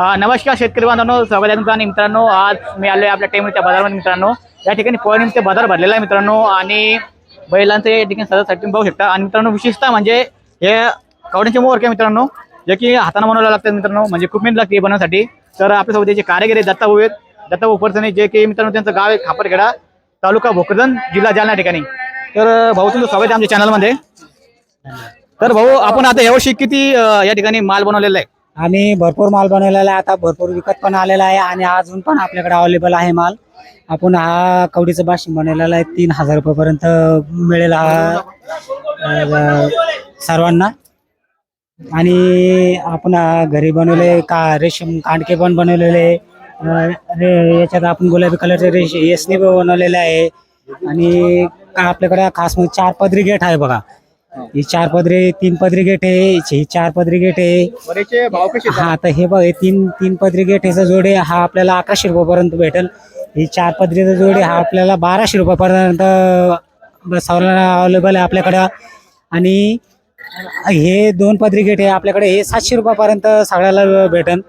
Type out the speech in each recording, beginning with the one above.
नमस्कार शेतकरी बांधवांनो स्वागत आहे तुमचं आणि मित्रांनो आज मी आलो आहे आपल्या टेमच्या बाजारमध्ये मित्रांनो. या ठिकाणी पौर्णिमेचे बाजार भरलेला आहे मित्रांनो आणि बैलांचं या ठिकाणी सजासाठी तुम्ही बघू शकता. आणि मित्रांनो विशेषतः म्हणजे हे कवड्यांचे मोर काय मित्रांनो? जे की हाताने बनवायला लागतात मित्रांनो म्हणजे खूप मेहनत लागते बनवण्यासाठी. तर आपल्यासोबत जे कारागिरी आहेत, दत्ता भाऊ आहेत. दत्ता भाऊ जे की मित्रांनो त्यांचं गाव आहे खापरखेडा तालुका भोकरदन जिल्हा जालना ठिकाणी. तर भाऊ तुमचं स्वागत आहे आमच्या चॅनलमध्ये तर भाऊ आपण आता यावर्षी किती या ठिकाणी माल बनवलेला आहे? आम्ही भरपूर माल बनवलेला आहे. आता भरपूर विकत पण आलेला आहे आणि अजून पण आपल्याकडे अवेलेबल आहे माल. आपण हा कवडीचं बाशिंग बनवलेला आहे. तीन हजार रुपयापर्यंत मिळेल हा सर्वांना. आणि आपण घरी बनवले का रेशीम कांडके पण बनवलेले. रे- याच्यात आपण गुलाबी कलरचे रेश येसने बनवलेले आहे. आणि आपल्याकडे खास म्हणजे चार पदरी गेट आहे बघा. ही. चार पदरी तीन पदरी गेट आहे ही चार पदरी गेट आहे. बरेचसे भाव कसे आहेत? हा तर हे बघ हे तीन तीन पदरी गेटेचा जोडे हा आपल्याला अकराशे रुपयापर्यंत भेटेल. ही चार पदरीचा जोडे हा आपल्याला बाराशे रुपयापर्यंत अवेलेबल आहे आपल्याकडं. आणि हे दोन पदरी गेट आहे आपल्याकडे हे सातशे रुपयापर्यंत सगळ्याला भेटेल.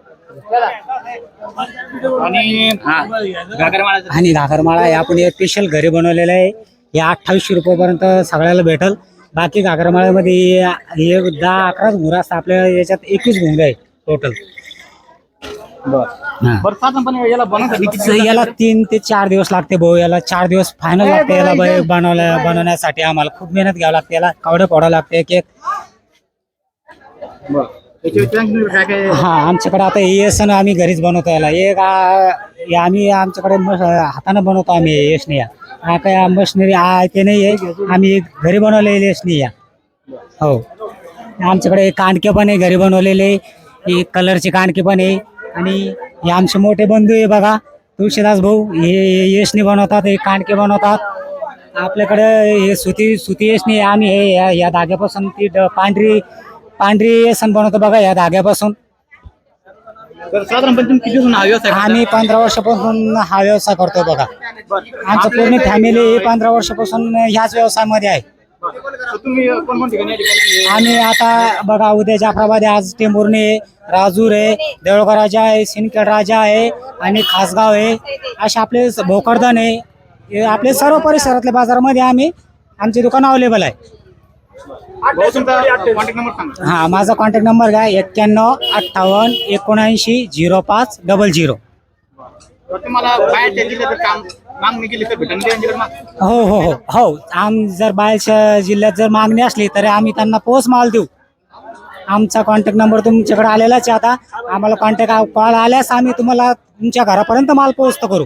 आणि हा घागरमाळाचं. आणि घागरमाळा हे आपण हे स्पेशल घरी बनवलेलं आहे. हे अठ्ठावीसशे रुपयापर्यंत सगळ्याला भेटेल. बाकी घागरमाळ्यामध्ये हे दहा अकराच घुरा असतात. आपल्या याच्यात एकवीस घुंग आहे टोटल हा. बरं साधारणपणे याला बनवण्यासाठी किती दिवस याला तीन ते चार दिवस लागते भाऊ. याला चार दिवस फायनल लागते याला बै- बनवल्या बनवण्यासाठी आम्हाला. खूप मेहनत घ्यावी लागते याला. कावडे फोडावं लागते एक एक. बरं. याची व्यतिरिक्त काय काय हा आमच्याकडे आता हे आम्ही घरीच बनवतो याला. एक आ- हे आम्ही आमच्याकडे हातानं बनवतो आम्ही येसनी या. हा काय मशिनरी आहे ते नाही आहे. आम्ही घरी बनवलेलेच नाही या हो. आमच्याकडे कांडके पण आहे घरी बनवलेले हे कलरचे कांडके पण आहे. आणि हे आमचे मोठे बंधू आहे बघा. तुळशीदास भाऊ हे यशनी बनवतात हे कांडके बनवतात. आपल्याकडे हे सुती सुती यशनी आहे. आम्ही हे या- या धाग्यापासून ती ड- पांढरी पांढरी येसन बनवतो बघा या धाग्यापासून. तर साधारणपणे तुम्ही किती दिवस हा व्यवसाय करता? आम्ही पंधरा वर्षापासून हा व्यवसाय करतो बघा. आमचं पूर्ण फॅमिली पंधरा वर्षापासून ह्याच व्यवसायामध्ये आहे. तर तुम्ही कोण कोण ठिकाणी या ठिकाणी? आम्ही आता बघा उद्या जाफराबाद आहे आज टेंभुर्णी आहे राजूर आहे देवळगाव राजा आहे सिंदखेड राजा आहे आणि खासगाव आहे. असे आपले स- भोकरदन आहे. हे आपले सर्व परिसरातल्या बाजारामध्ये आम्ही आमची दुकान अवेलेबल आहे. भाऊ तुमचा कॉन्टॅक्ट नंबर सांगा. हा माझा कॉन्टॅक्ट नंबर घ्या एक्क्याण्णव अठ्ठावन्न एकोणऐंशी झिरो पाच डबल झिरो. तर तुम्हाला बाहेरच्या जिल्ह्यात काम मागणी केली तर भेटून द्या मग. हो हो हो हो. आम जर बाहेरच्या जिल्ह्यात जर मागणी असली तर आम्ही त्यांना पोच माल देऊ. आमचा कॉन्टॅक्ट नंबर तुमच्याकडे आलेलाच आहे आता. आम्हाला कॉन्टॅक्ट कॉल आल्यास आम्ही तुम्हाला तुमच्या घरापर्यंत माल पोहोचतो करू.